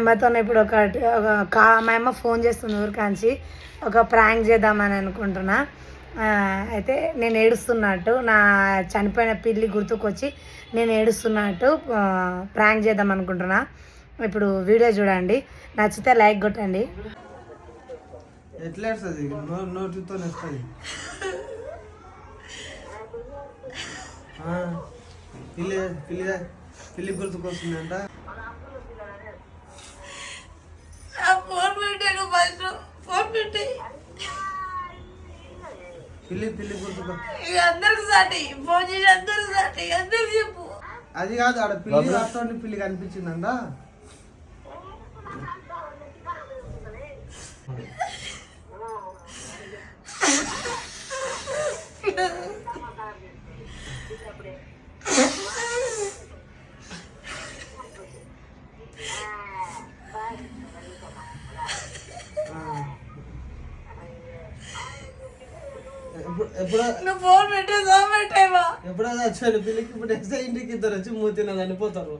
అమ్మతో ఇప్పుడు ఒక ఒక కా మా అమ్మ ఫోన్ చేస్తుంది ఊరికాంచి ఒక ప్రాంక్ చేద్దామని అనుకుంటున్నా. అయితే నేను ఏడుస్తున్నట్టు నా చనిపోయిన పిల్లి గుర్తుకొచ్చి నేను ఏడుస్తున్నట్టు ప్రాంక్ చేద్దాం అనుకుంటున్నా. ఇప్పుడు వీడియో చూడండి నచ్చితే లైక్ కొట్టండి. ఎట్లా నోటితో పిల్లి పిల్లి పిల్లి గుర్తుకొస్తుందంట. ఫోన్ పెట్టాను ఫస్ట్ ఫోన్ పెట్టి. పిల్లి పిల్లి గుర్తుకొ. ఇక అందరికి సాటి ఫోన్ చేసి అందరికి సాటి అందరికి చెప్పు. అది కాదు ఆడ పిల్లి అటువంటి పిల్లి కనిపించిందంట. ఆ. నువ్వు ఫోన్ పెట్టేవా ఎప్పుడో వచ్చాడు పిల్లికి ఇప్పుడు నెక్స్ట్ ఇంటికి ఇద్దరు వచ్చి మూతిన చనిపోతారు.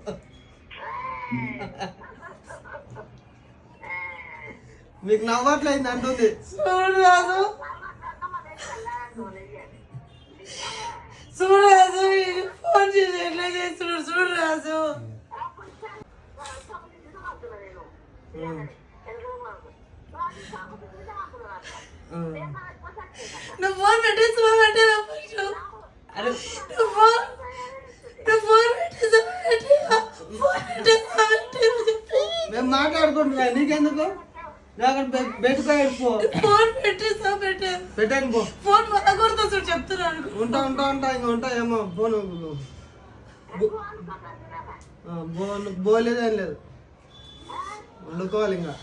మీకు నవ్వట్లేదు అంటుంది. చూడు రాజు. చూడు రాజు వీడు ఫోన్ చేసి ఎట్లా చేస్తున్నాడు చూడు రాజు? ఉం. ఉం. నువ్వు ఫోన్ పెట్టే సో పెట్టేవా ఫస్ట్ అరే. నువ్వు ఫోన్ నువ్వు ఫోన్ మేము మాట్లాడుకుంటున్నా నీకెందుకు? అక్కడ బెట్టుకో పో. ఫోన్ పెట్టే సో పెట్టే పెట్టాను పో. ఫోన్ కొడుతా చూడు చెప్తున్నాను ఉంటా ఉంటా ఉంటా ఇంకా ఉంటా ఏమో ఫోన్ బో బోలేదు ఏం లేదు. వండుకోవాలి ఇంకా.